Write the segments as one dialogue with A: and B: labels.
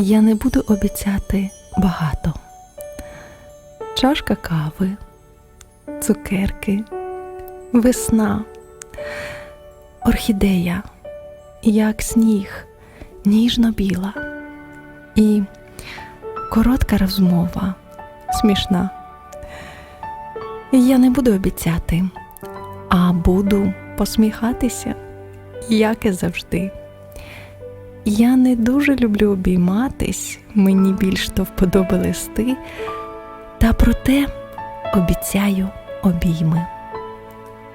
A: Я не буду обіцяти багато. Чашка кави, цукерки, весна, орхідея, як сніг, ніжно біла і коротка розмова, смішна. Я не буду обіцяти, а буду посміхатися, як і завжди. Я не дуже люблю обійматись, мені більш до вподоби листи, та проте обіцяю обійми.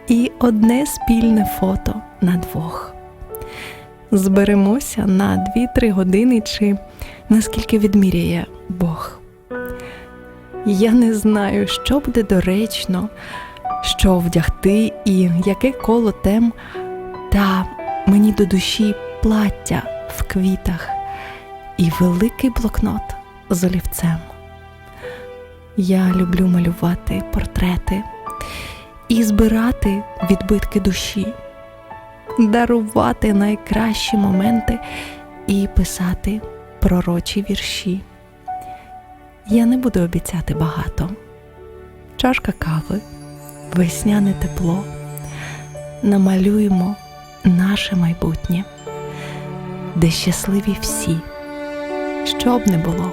A: І одне спільне фото на двох. Зберемося на 2-3 години, чи наскільки відміряє Бог. Я не знаю, що буде доречно, що вдягти і яке коло тем, та мені до душі плаття в квітах і великий блокнот з олівцем. Я люблю малювати портрети і збирати відбитки душі, дарувати найкращі моменти і писати пророчі вірші. Я не буду обіцяти багато. Чашка кави, весняне тепло. Намалюємо наше майбутнє, де щасливі всі, що б не було.